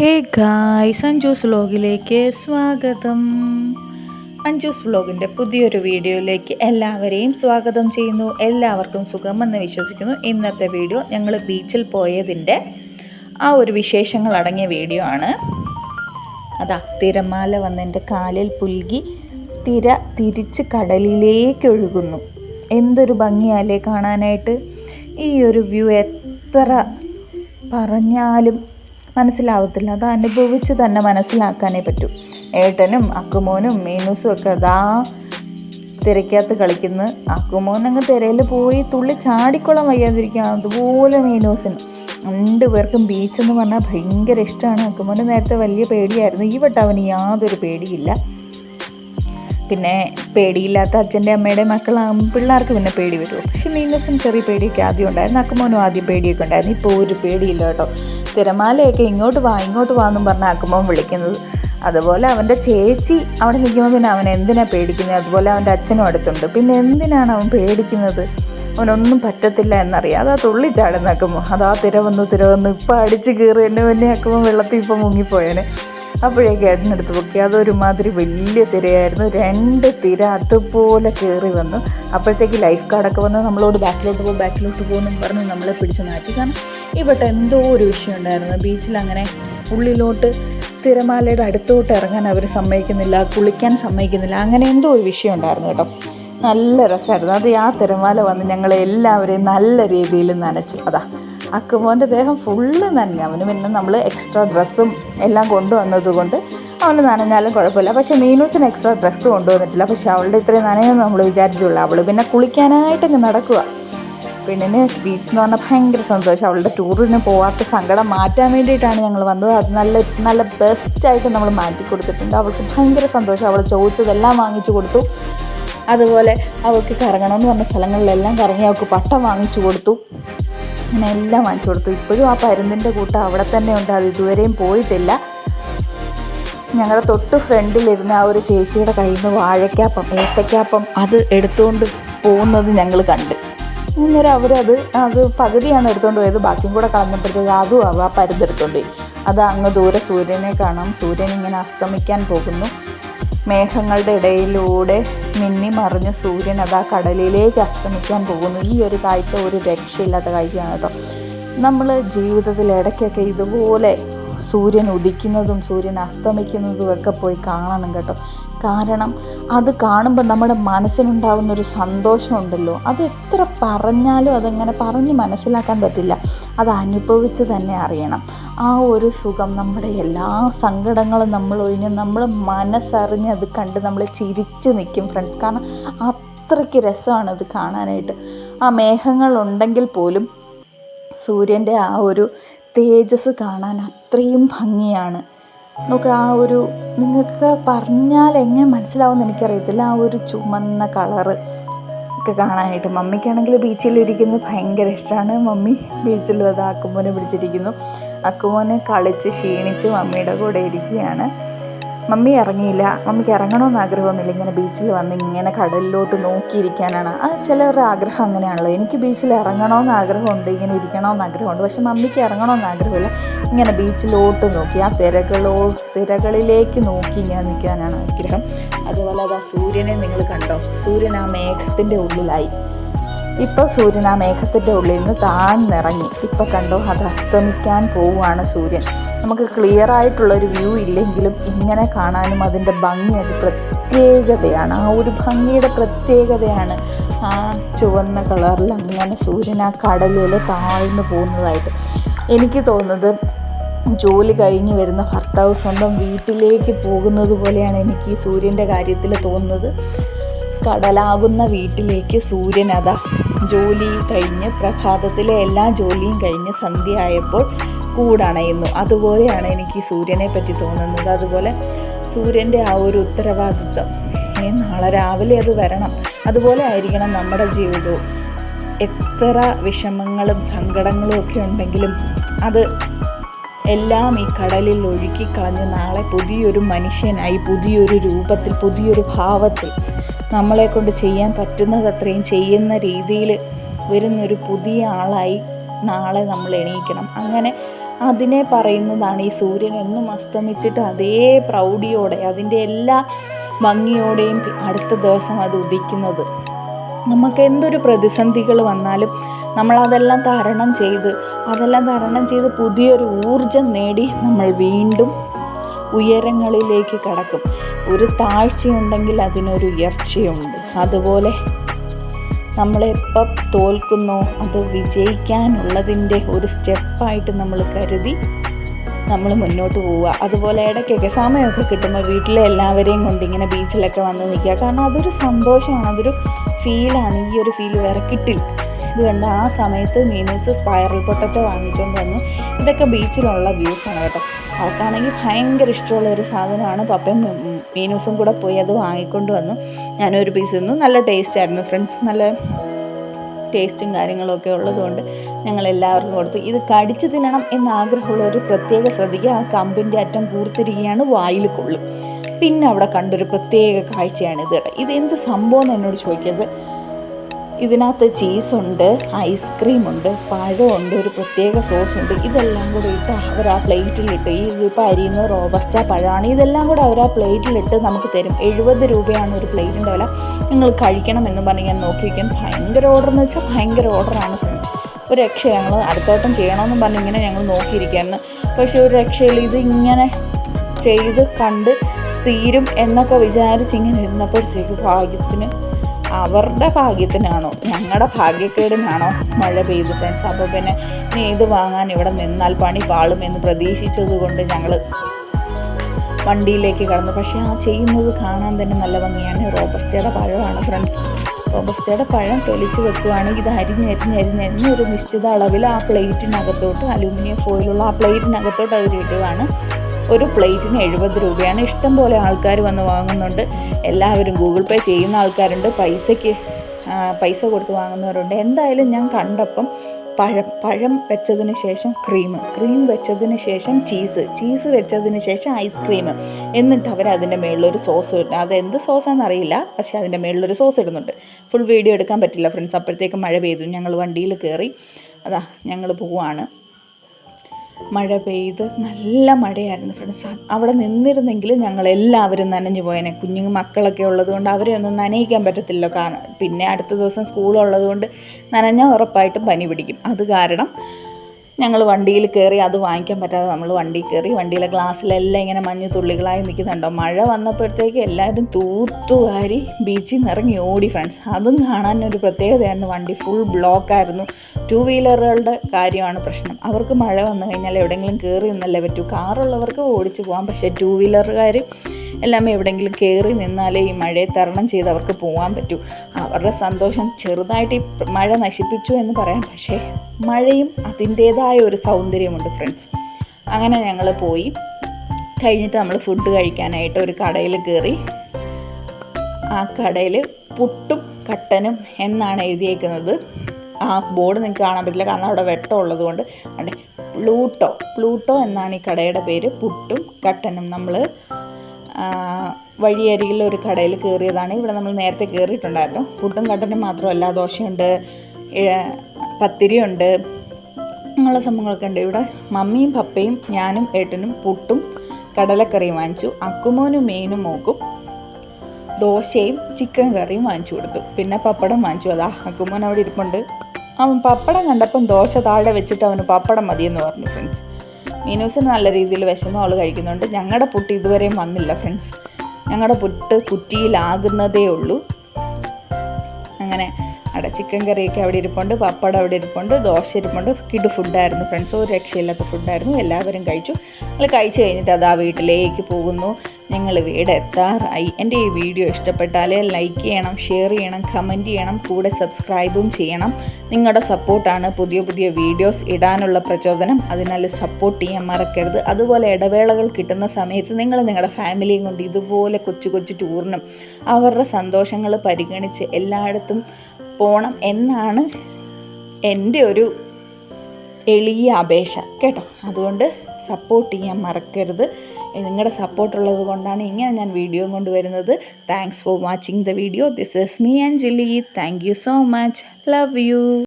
Hey guys Anju's വ്ലോഗിലേക്ക് സ്വാഗതം. അഞ്ജൂസ് വ്ലോഗിന്റെ പുതിയൊരു വീഡിയോയിലേക്ക് എല്ലാവരെയും സ്വാഗതം ചെയ്യുന്നു. എല്ലാവർക്കും സുഖമെന്ന് വിശ്വസിക്കുന്നു. ഇന്നത്തെ വീഡിയോ ഞങ്ങൾ ബീച്ചിൽ പോയതിന്റെ ആ ഒരു വിശേഷങ്ങൾ അടങ്ങിയ വീഡിയോ ആണ്. അതാ തിരമാല വന്നെന്റെ കാലിൽ പുൽകി തിര തിരിച്ച് കടലിലേക്ക് ഒഴുകുന്നു. എന്തൊരു ഭംഗിയാലേ കാണാനായിട്ട്. ഈ ഒരു വ്യൂ എത്ര പറഞ്ഞാലും മനസ്സിലാവത്തില്ല. അത് അനുഭവിച്ച് തന്നെ മനസ്സിലാക്കാനേ പറ്റൂ. ഏട്ടനും അക്കുമോനും മീനൂസും ഒക്കെ അതാ തിരക്കകത്ത് കളിക്കുന്നു. അക്കുമോൻ അങ്ങ് തിരയിൽ പോയി തുള്ളി ചാടിക്കൊള്ളാൻ വയ്യാതിരിക്കുക അതുപോലെ മീനൂസിന്. രണ്ട് പേർക്കും ബീച്ച് എന്ന് പറഞ്ഞാൽ ഭയങ്കര ഇഷ്ടമാണ്. അക്കുമോന് നേരത്തെ വലിയ പേടിയായിരുന്നു. ഈ വട്ടം അവന് യാതൊരു പേടിയില്ല. പിന്നെ പേടിയില്ലാത്ത അച്ഛന്റെ അമ്മയുടെ മക്കളാകുമ്പോൾ പിള്ളേർക്ക് പിന്നെ പേടി വരുമോ പക്ഷെ മീനസും ചെറിയ പേടിയൊക്കെ ആദ്യം ഉണ്ടായിരുന്നു. അക്കുമോനും ആദ്യം പേടിയൊക്കെ ഉണ്ടായിരുന്നു. ഇപ്പോൾ ഒരു പേടിയില്ല കേട്ടോ. തിരമാലയൊക്കെ ഇങ്ങോട്ട് വാ ഇങ്ങോട്ട് വാ എന്നും പറഞ്ഞ് അക്കുമോൻ വിളിക്കുന്നത്. അതുപോലെ അവന്റെ ചേച്ചി അവിടെ നിൽക്കുമ്പോൾ പിന്നെ അവൻ എന്തിനാ പേടിക്കുന്നത്? അതുപോലെ അവന്റെ അച്ഛനും അടുത്തുണ്ട്. പിന്നെ എന്തിനാണ് അവൻ പേടിക്കുന്നത്? അവനൊന്നും പറ്റത്തില്ല എന്നറിയാം. അതാ തുള്ളി ചാടുന്നാക്കുമ്പോൾ അതാ തിര വന്നു തിര വന്നു ഇപ്പം അടിച്ച് കയറി എന്നെ പിന്നെ അക്കുമ്പോൾ വെള്ളത്തിൽ ഇപ്പം മുങ്ങിപ്പോയേനെ. അപ്പോഴേക്ക് ഏട്ടനെടുത്ത് പൊക്കി. അതൊരുമാതിരി വലിയ തിരയായിരുന്നു. രണ്ട് തിര അതുപോലെ കയറി വന്നു. അപ്പോഴത്തേക്ക് ലൈഫ് കാർഡൊക്കെ വന്ന്. നമ്മളോട് ബാക്കിലോട്ട് പോകും ബാക്കിലോട്ട് പോകുമെന്ന് പറഞ്ഞ് നമ്മളെ പിടിച്ച് മാറ്റി. കാരണം ഇവിടെ എന്തോ ഒരു വിഷയം ഉണ്ടായിരുന്നു. ബീച്ചിൽ അങ്ങനെ ഉള്ളിലോട്ട് തിരമാലയുടെ അടുത്തോട്ട് ഇറങ്ങാൻ അവർ സമ്മതിക്കുന്നില്ല കുളിക്കാൻ സമ്മതിക്കുന്നില്ല. അങ്ങനെ എന്തോ ഒരു വിഷയം ഉണ്ടായിരുന്നു കേട്ടോ. നല്ല രസമായിരുന്നു. അത് ആ തിരമാല വന്ന് ഞങ്ങളെ എല്ലാവരെയും നല്ല രീതിയിൽ നനച്ചു. അതാ അക്കുമോന്റെ ദേഹം ഫുള്ള് നനഞ്ഞു. അവന് പിന്നെ നമ്മൾ എക്സ്ട്രാ ഡ്രസ്സും എല്ലാം കൊണ്ടുവന്നതുകൊണ്ട് അവന് നനഞ്ഞാലും കുഴപ്പമില്ല. പക്ഷേ മീനൂസിന് എക്സ്ട്രാ ഡ്രസ്സ് കൊണ്ടുവന്നിട്ടില്ല. പക്ഷേ അവളുടെ ഇത്രയും നനയെന്ന് നമ്മൾ വിചാരിച്ചുള്ളൂ. അവൾ പിന്നെ കുളിക്കാനായിട്ടൊക്കെ നടക്കുക പെണ്ണിന് ബീച്ച് എന്ന് പറഞ്ഞാൽ ഭയങ്കര സന്തോഷം. അവളുടെ ടൂറിന് പോവാത്ത സങ്കടം മാറ്റാൻ വേണ്ടിയിട്ടാണ് ഞങ്ങൾ വന്നത്. അത് നല്ല നല്ല ബെസ്റ്റായിട്ട് നമ്മൾ മാറ്റി കൊടുത്തിട്ടുണ്ട്. അവൾക്ക് ഭയങ്കര സന്തോഷം. അവൾ ചോദിച്ചതെല്ലാം വാങ്ങിച്ചു കൊടുത്തു. അതുപോലെ അവൾക്ക് കറങ്ങണമെന്ന് പറഞ്ഞ സ്ഥലങ്ങളിലെല്ലാം കറങ്ങി അവൾക്ക് പട്ടം വാങ്ങിച്ചു കൊടുത്തു. അങ്ങനെ എല്ലാം വാങ്ങിച്ചു കൊടുത്തു. ഇപ്പോഴും ആ പരുന്തിന്റെ കൂട്ടം അവിടെ തന്നെ ഉണ്ട്. അത് ഇതുവരെയും പോയിട്ടില്ല. ഞങ്ങളുടെ തൊട്ട് ഫ്രണ്ടിലിരുന്ന ആ ഒരു ചേച്ചിയുടെ കയ്യിൽ നിന്ന് വാഴയ്ക്കാപ്പം ഏത്തയ്ക്കാപ്പം അത് എടുത്തുകൊണ്ട് പോകുന്നത് ഞങ്ങൾ കണ്ട്. അന്നേരം അവരത് അത് പകുതിയാണ് എടുത്തുകൊണ്ട് പോയത്. ബാക്കിയും കൂടെ കളഞ്ഞപ്പോഴത്തേക്ക് അതും അവ ആ പരുന്തെടുത്തോണ്ട് പോയി. അത് അങ്ങ് ദൂരെ സൂര്യനെ കാണാം. സൂര്യൻ ഇങ്ങനെ അസ്തമിക്കാൻ പോകുന്നു. മേഘങ്ങളുടെ ഇടയിലൂടെ മിന്നി മറിഞ്ഞ് സൂര്യൻ അത് ആ കടലിലേക്ക് അസ്തമിക്കാൻ പോകുന്നു. ഈ ഒരു കാഴ്ച ഒരു രക്ഷയില്ലാത്ത കാഴ്ചയാണ് കേട്ടോ. നമ്മൾ ജീവിതത്തിൽ ഇടയ്ക്കൊക്കെ ഇതുപോലെ സൂര്യൻ ഉദിക്കുന്നതും സൂര്യൻ അസ്തമിക്കുന്നതും ഒക്കെ പോയി കാണണം കേട്ടോ. കാരണം അത് കാണുമ്പോൾ നമ്മുടെ മനസ്സിനുണ്ടാകുന്ന ഒരു സന്തോഷമുണ്ടല്ലോ. അത് എത്ര പറഞ്ഞാലും അതങ്ങനെ പറഞ്ഞ് മനസ്സിലാക്കാൻ പറ്റില്ല. അത് അനുഭവിച്ച് തന്നെ അറിയണം. ആ ഒരു സുഖം നമ്മുടെ എല്ലാ സങ്കടങ്ങളും നമ്മൾ ഒഴിഞ്ഞ് നമ്മൾ മനസ്സറിഞ്ഞ് അത് കണ്ട് നമ്മൾ ചിരിച്ച് നിൽക്കും ഫ്രണ്ട്സ് കാരണം അത്രയ്ക്ക് രസമാണ് അത് കാണാനായിട്ട്. ആ മേഘങ്ങളുണ്ടെങ്കിൽ പോലും സൂര്യന്റെ ആ ഒരു തേജസ് കാണാൻ അത്രയും ഭംഗിയാണ്. നമുക്ക് ആ ഒരു നിങ്ങൾക്ക് പറഞ്ഞാൽ എങ്ങനെ മനസ്സിലാവുമെന്ന് എനിക്കറിയത്തില്ല. ആ ഒരു ചുമന്ന കളറ് ഒക്കെ കാണാനായിട്ട്. മമ്മിക്കാണെങ്കിൽ ബീച്ചിലിരിക്കുന്നത് ഭയങ്കര ഇഷ്ടമാണ്. മമ്മി ബീച്ചിൽ അത് അക്കുമോനെ പിടിച്ചിരിക്കുന്നു. അക്കുമോനെ കളിച്ച് ക്ഷീണിച്ച് മമ്മിയുടെ കൂടെ ഇരിക്കുകയാണ്. മമ്മി ഇറങ്ങിയില്ല. മമ്മിക്ക് ഇറങ്ങണമെന്ന് ആഗ്രഹമൊന്നുമില്ല. ഇങ്ങനെ ബീച്ചിൽ വന്ന് ഇങ്ങനെ കടലിലോട്ട് നോക്കിയിരിക്കാനാണ്. ആ ചിലവരുടെ ആഗ്രഹം അങ്ങനെയാണല്ലോ. എനിക്ക് ബീച്ചിൽ ഇറങ്ങണമെന്ന് ആഗ്രഹമുണ്ട്. ഇങ്ങനെ ഇരിക്കണമെന്ന് ആഗ്രഹമുണ്ട്. പക്ഷെ മമ്മിക്ക് ഇറങ്ങണമെന്ന് ആഗ്രഹമില്ല. ഇങ്ങനെ ബീച്ചിലോട്ട് നോക്കി ആ തിരകളോ തിരകളിലേക്ക് നോക്കി ഇങ്ങനെ നിൽക്കാനാണ് ആഗ്രഹം. അതുപോലെ അത് ആ സൂര്യനെ നിങ്ങൾ കണ്ടോ? സൂര്യൻ ആ മേഘത്തിന്റെ ഉള്ളിലായി. ഇപ്പോൾ സൂര്യൻ ആ മേഘത്തിന്റെ ഉള്ളിൽ നിന്ന് താഴ്ന്നിറങ്ങി. ഇപ്പോൾ കണ്ടോ? അത് അസ്തമിക്കാൻ പോവുകയാണ് സൂര്യൻ. നമുക്ക് ക്ലിയർ ആയിട്ടുള്ളൊരു വ്യൂ ഇല്ലെങ്കിലും ഇങ്ങനെ കാണാനും അതിന്റെ ഭംഗി അത് പ്രത്യേകതയാണ്. ആ ഒരു ഭംഗിയുടെ പ്രത്യേകതയാണ് ആ ചുവന്ന കളറിൽ അങ്ങനെ സൂര്യൻ ആ കടലിൽ താഴ്ന്നു പോകുന്നതായിട്ട്. എനിക്ക് തോന്നുന്നത് ജോലി കഴിഞ്ഞ് വരുന്ന ഭർത്താവ് സ്വന്തം വീട്ടിലേക്ക് പോകുന്നത് പോലെയാണ് എനിക്ക് ഈ സൂര്യന്റെ കാര്യത്തിൽ തോന്നുന്നത്. കടലാകുന്ന വീട്ടിലേക്ക് സൂര്യൻ അതാ ജോലി കഴിഞ്ഞ് പ്രഭാതത്തിലെ എല്ലാ ജോലിയും കഴിഞ്ഞ് സന്ധ്യ ആയപ്പോൾ കൂടണയുന്നു അതുപോലെയാണ് എനിക്ക് സൂര്യനെ പറ്റി തോന്നുന്നത്. അതുപോലെ സൂര്യന്റെ ആ ഒരു ഉത്തരവാദിത്വം. ഏ നാളെ രാവിലെ അത് വരണം. അതുപോലെ ആയിരിക്കണം നമ്മുടെ ജീവിതവും. എത്ര വിഷമങ്ങളും സങ്കടങ്ങളും ഒക്കെ ഉണ്ടെങ്കിലും അത് എല്ലാം ഈ കടലിൽ ഒഴുക്കിക്കളഞ്ഞ് നാളെ പുതിയൊരു മനുഷ്യനായി പുതിയൊരു രൂപത്തിൽ പുതിയൊരു ഭാവത്തിൽ നമ്മളെ കൊണ്ട് ചെയ്യാൻ പറ്റുന്നത് അത്രയും ചെയ്യുന്ന രീതിയിൽ വരുന്നൊരു പുതിയ ആളായി നാളെ നമ്മൾ എണീക്കണം. അങ്ങനെ അതിനെ പറയുന്നതാണ് ഈ സൂര്യൻ എന്നും അസ്തമിച്ചിട്ട് അതേ പ്രൗഢിയോടെ അതിന്റെ എല്ലാ ഭംഗിയോടെയും അടുത്ത ദിവസം അത് ഉദിക്കുന്നത്. നമുക്ക് എന്തൊരു പ്രതിസന്ധികൾ വന്നാലും നമ്മളതെല്ലാം തരണം ചെയ്ത് അതെല്ലാം തരണം ചെയ്ത് പുതിയൊരു ഊർജം നേടി നമ്മൾ വീണ്ടും ഉയരങ്ങളിലേക്ക് കടക്കും. ഒരു താഴ്ചയുണ്ടെങ്കിൽ അതിനൊരു ഉയർച്ചയുണ്ട്. അതുപോലെ നമ്മളെപ്പം തോൽക്കുന്നോ അത് വിജയിക്കാനുള്ളതിന്റെ ഒരു സ്റ്റെപ്പായിട്ട് നമ്മൾ കരുതി നമ്മൾ മുന്നോട്ട് പോവുക. അതുപോലെ ഇടയ്ക്കൊക്കെ സമയമൊക്കെ കിട്ടുമ്പോൾ വീട്ടിലെ എല്ലാവരെയും കൊണ്ട് ഇങ്ങനെ ബീച്ചിലൊക്കെ വന്ന് നിൽക്കുക. കാരണം അതൊരു സന്തോഷമാണ് അതൊരു ഫീലാണ്. ഈ ഒരു ഫീൽ വേറെ കിട്ടില്ല. ഇതുകൊണ്ട് ആ സമയത്ത് മീനൂസ് സ്പൈറൽ പൊട്ടറ്റോ വാങ്ങിച്ചുകൊണ്ട് വന്നു. ഇതൊക്കെ ബീച്ചിലുള്ള വ്യൂസാണ് കേട്ടോ. അവൾക്കാണെങ്കിൽ ഭയങ്കര ഇഷ്ടമുള്ള ഒരു സാധനമാണ്. പപ്പയും മീനൂസും കൂടെ പോയി അത് വാങ്ങിക്കൊണ്ട് വന്നു. ഞാനൊരു പീസ് തിന്നു. നല്ല ടേസ്റ്റ് ആയിരുന്നു ഫ്രണ്ട്സ് നല്ല ടേസ്റ്റും കാര്യങ്ങളൊക്കെ ഉള്ളതുകൊണ്ട് ഞങ്ങൾ എല്ലാവർക്കും കൊടുത്തു. ഇത് കടിച്ചു തിന്നണം എന്ന് ആഗ്രഹമുള്ളവർ പ്രത്യേക ശ്രദ്ധിക്കുക ആ കമ്പിന്റെ അറ്റം കൂർത്തിരിക്കുകയാണ് വായിൽ കൊള്ളും. പിന്നെ അവിടെ കണ്ടൊരു പ്രത്യേക കാഴ്ചയാണ് ഇത് ഇത് എന്ത് സംഭവം എന്ന് എന്നോട് ചോദിക്കരുത്. ഇതിനകത്ത് ചീസുണ്ട് ഐസ്ക്രീമുണ്ട് പഴമുണ്ട് ഒരു പ്രത്യേക സോസ് ഉണ്ട്. ഇതെല്ലാം കൂടി ഇട്ട് അവർ ആ പ്ലേറ്റിലിട്ട് ഈ ഇപ്പോൾ അരിയുന്ന റോബസ്റ്റ പഴമാണ് ഇതെല്ലാം കൂടെ അവർ ആ പ്ലേറ്റിലിട്ട് നമുക്ക് തരും. എഴുപത് രൂപയാണ് ഒരു പ്ലേറ്റിന്റെ വില. നിങ്ങൾ കഴിക്കണം എന്ന് പറഞ്ഞ് ഞാൻ നോക്കി വയ്ക്കാൻ ഭയങ്കര ഓർഡർ എന്ന് വെച്ചാൽ ഭയങ്കര ഓർഡറാണ് ഫ്രണ്ട്സ് ഒരു രക്ഷ ഞങ്ങൾ അടുത്തോട്ടം ചെയ്യണമെന്ന് പറഞ്ഞ് ഇങ്ങനെ ഞങ്ങൾ നോക്കിയിരിക്കുകയാണ്. പക്ഷേ ഒരു രക്ഷയിൽ ഇത് ഇങ്ങനെ ചെയ്ത് കണ്ട് തീരും എന്നൊക്കെ വിചാരിച്ച് ഇങ്ങനെ ഇരുന്നപ്പോഴത്തേക്ക് ഭാഗ്യത്തിന് അവരുടെ ഭാഗ്യത്തിനാണോ? ഞങ്ങളുടെ ഭാഗ്യക്കേടിനാണോ മഴ പെയ്തു ഫ്രണ്ട്സ് അപ്പോൾ പിന്നെ നെയ്ത് ഇത് വാങ്ങാൻ ഇവിടെ നിന്നാൽ പണി പാളുമെന്ന് പ്രതീക്ഷിച്ചത് കൊണ്ട് ഞങ്ങൾ വണ്ടിയിലേക്ക് കടന്നു. പക്ഷേ ആ ചെയ്യുന്നത് കാണാൻ തന്നെ നല്ല ഭംഗിയാണ്. റോബസ്റ്റയുടെ പഴമാണ് ഫ്രണ്ട്സ് റോബസ്റ്റയുടെ പഴം തൊലിച്ച് വെക്കുകയാണെങ്കിൽ ഇത് അരിഞ്ഞരിഞ്ഞരിഞ്ഞരിഞ്ഞ് ഒരു നിശ്ചിത അളവിൽ ആ പ്ലേറ്റിനകത്തോട്ട് അലൂമിനിയം ഫോയിലുള്ള ആ പ്ലേറ്റിനകത്തോട്ട് അത് ഇടുകയാണ് ഒരു പ്ലേറ്റിന് എഴുപത് രൂപയാണ്. ഇഷ്ടം പോലെ ആൾക്കാർ വന്ന് വാങ്ങുന്നുണ്ട്. എല്ലാവരും ഗൂഗിൾ പേ ചെയ്യുന്ന ആൾക്കാരുണ്ട്. പൈസയ്ക്ക് പൈസ കൊടുത്ത് വാങ്ങുന്നവരുണ്ട്. എന്തായാലും ഞാൻ കണ്ടപ്പം പഴം പഴം വെച്ചതിന് ശേഷം ക്രീം ക്രീം വെച്ചതിന് ശേഷം ചീസ് ചീസ് വെച്ചതിന് ശേഷം ഐസ്ക്രീം എന്നിട്ട് അവർ അതിന്റെ മുകളിലൊരു സോസ് ഇടും അത് എന്ത് സോസാണെന്ന് അറിയില്ല. പക്ഷേ അതിന്റെ മുകളിലൊരു സോസ് ഇടുന്നുണ്ട്. ഫുൾ വീഡിയോ എടുക്കാൻ പറ്റില്ല ഫ്രണ്ട്സ്. അപ്പോഴത്തേക്ക് മഴ പെയ്തു. ഞങ്ങൾ വണ്ടിയിൽ കയറി അതാ ഞങ്ങൾ പോവാണ്. മഴ പെയ്ത് നല്ല മഴയായിരുന്നു ഫ്രണ്ട്സ് അവിടെ നിന്നിരുന്നെങ്കിൽ ഞങ്ങൾ എല്ലാവരും നനഞ്ഞു പോയനെ. കുഞ്ഞു മക്കളൊക്കെ ഉള്ളതുകൊണ്ട് അവരെ ഒന്നും നനയിക്കാൻ പറ്റത്തില്ല കാരണം പിന്നെ അടുത്ത ദിവസം സ്കൂളുള്ളതുകൊണ്ട് നനഞ്ഞാൽ ഉറപ്പായിട്ടും പനി പിടിക്കും. അത് കാരണം ഞങ്ങൾ വണ്ടിയിൽ കയറി അത് വാങ്ങിക്കാൻ പറ്റാതെ നമ്മൾ വണ്ടിയിൽ കയറി വണ്ടിയിലെ ഗ്ലാസ്സിലെല്ലാം ഇങ്ങനെ മഞ്ഞ് തുള്ളികളായി നിൽക്കുന്നുണ്ടോ? മഴ വന്നപ്പോഴത്തേക്ക് എല്ലാവരും തൂത്തുവാരി ബീച്ചിൽ നിന്ന് ഇറങ്ങി ഓടി ഫ്രണ്ട്സ് അതും കാണാൻ ഒരു പ്രത്യേകതയായിരുന്നു. വണ്ടി ഫുൾ ബ്ലോക്കായിരുന്നു ടു വീലറുകളുടെ കാര്യമാണ് പ്രശ്നം. അവർക്ക് മഴ വന്നു കഴിഞ്ഞാൽ എവിടെയെങ്കിലും കയറി നിന്നല്ലേ പറ്റൂ. കാറുള്ളവർക്ക് ഓടിച്ചു പോകാം. പക്ഷേ ടു വീലറുകാർ എല്ലാം എവിടെയെങ്കിലും കയറി നിന്നാലേ ഈ മഴയെ തരണം ചെയ്ത് അവർക്ക് പോകാൻ പറ്റൂ. അവരുടെ സന്തോഷം ചെറുതായിട്ട് ഈ മഴ നശിപ്പിച്ചു എന്ന് പറയാം. പക്ഷേ മഴയും അതിന്റേതായ ഒരു സൗന്ദര്യമുണ്ട് ഫ്രണ്ട്സ്. അങ്ങനെ ഞങ്ങൾ പോയി. കഴിഞ്ഞിട്ട് നമ്മൾ ഫുഡ് കഴിക്കാനായിട്ട് ഒരു കടയിൽ കയറി. ആ കടയിൽ പുട്ടും കട്ടനും എന്നാണ് എഴുതിയേക്കുന്നത്. ആ ബോർഡ് നിങ്ങൾക്ക് കാണാൻ പറ്റില്ല. കാരണം അവിടെ വെട്ടം ഉള്ളതുകൊണ്ട് അവിടെ പ്ലൂട്ടോ പ്ലൂട്ടോ എന്നാണ് ഈ കടയുടെ പേര്. പുട്ടും കട്ടനും നമ്മൾ വഴിയരികിൽ ഒരു കടയിൽ കയറിയതാണ്. ഇവിടെ നമ്മൾ നേരത്തെ കയറിയിട്ടുണ്ടായിരുന്നു. പുട്ടും കട്ടനും മാത്രമല്ല ദോശയുണ്ട് പത്തിരിയുണ്ട് അങ്ങനെയുള്ള സംഭവങ്ങളൊക്കെ ഉണ്ട്. ഇവിടെ മമ്മിയും പപ്പയും ഞാനും ഏട്ടനും പുട്ടും കടലക്കറിയും വാങ്ങിച്ചു. അക്കുമോനും മീനും മോക്കും ദോശയും ചിക്കൻ കറിയും വാങ്ങിച്ചു കൊടുത്തു. പിന്നെ പപ്പടം വാങ്ങിച്ചു. അതാ അക്കുമോൻ അവിടെ ഇരിപ്പുണ്ട്. അവൻ പപ്പടം കണ്ടപ്പം ദോശ താഴെ വെച്ചിട്ട് അവന് പപ്പടം മതിയെന്ന് പറഞ്ഞു ഫ്രണ്ട്സ് മീനൂസിന് നല്ല രീതിയിൽ വിഷമം അവൾ കഴിക്കുന്നുണ്ട്. ഞങ്ങളുടെ പുട്ട് ഇതുവരെയും വന്നില്ല ഫ്രണ്ട്സ് ഞങ്ങളുടെ പുട്ട് കുറ്റിയിലാകുന്നതേ ഉള്ളൂ. അങ്ങനെ അവിടെ ചിക്കൻ കറിയൊക്കെ അവിടെ ഇരിപ്പുണ്ട് പപ്പടം അവിടെ ഇരിപ്പുണ്ട് ദോശ ഇരിപ്പുണ്ട് കിഡ് ഫുഡായിരുന്നു ഫ്രണ്ട്സ് ഒരു രക്ഷയില്ലാത്ത ഫുഡായിരുന്നു എല്ലാവരും കഴിച്ചു. ഞങ്ങൾ കഴിച്ചു കഴിഞ്ഞിട്ട് അത് ആ വീട്ടിലേക്ക് പോകുന്നു. ഞങ്ങൾ വീട് എത്താറായി. എന്റെ ഈ വീഡിയോ ഇഷ്ടപ്പെട്ടാൽ ലൈക്ക് ചെയ്യണം ഷെയർ ചെയ്യണം കമന്റ് ചെയ്യണം കൂടെ സബ്സ്ക്രൈബും ചെയ്യണം. നിങ്ങളുടെ സപ്പോർട്ടാണ് പുതിയ പുതിയ വീഡിയോസ് ഇടാനുള്ള പ്രചോദനം. അതിനാൽ സപ്പോർട്ട് ചെയ്യാൻ മറക്കരുത്. അതുപോലെ ഇടവേളകൾ കിട്ടുന്ന സമയത്ത് നിങ്ങൾ നിങ്ങളുടെ ഫാമിലിയും കൊണ്ട് ഇതുപോലെ കൊച്ചു കൊച്ചു ടൂറിനും അവരുടെ സന്തോഷങ്ങൾ പരിഗണിച്ച് എല്ലായിടത്തും പോകണം എന്നാണ് എന്റെ ഒരു എളിയ അപേക്ഷ. കേട്ടോ? അതുകൊണ്ട് സപ്പോർട്ട് ചെയ്യാൻ മറക്കരുത്. നിങ്ങളുടെ സപ്പോർട്ടുള്ളത് കൊണ്ടാണ് ഇങ്ങനെ ഞാൻ വീഡിയോ കൊണ്ടുവരുന്നത്. Thanks for watching the video this is me and Jilly thank you so much love you